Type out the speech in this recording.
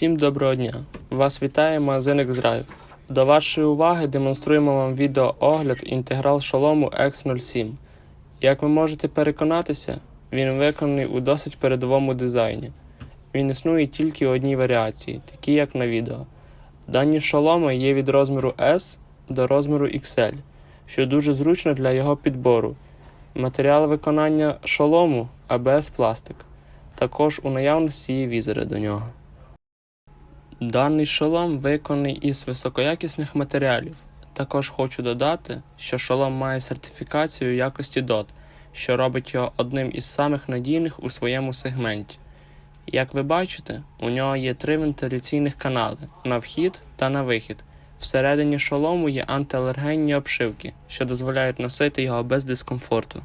Всім доброго дня! Вас вітає магазин Xdrive. До вашої уваги демонструємо вам відеоогляд інтеграл шолому X07. Як ви можете переконатися, він виконаний у досить передовому дизайні. Він існує тільки у одній варіації, такі як на відео. Дані шоломи є від розміру S до розміру XL, що дуже зручно для його підбору. Матеріал виконання шолому ABS пластик. Також у наявності є візори до нього. Даний шолом виконаний із високоякісних матеріалів. Також хочу додати, що шолом має сертифікацію якості DOT, що робить його одним із самих надійних у своєму сегменті. Як ви бачите, у нього є три вентиляційних канали на вхід та на вихід. Всередині шолому є антиалергенні обшивки, що дозволяють носити його без дискомфорту.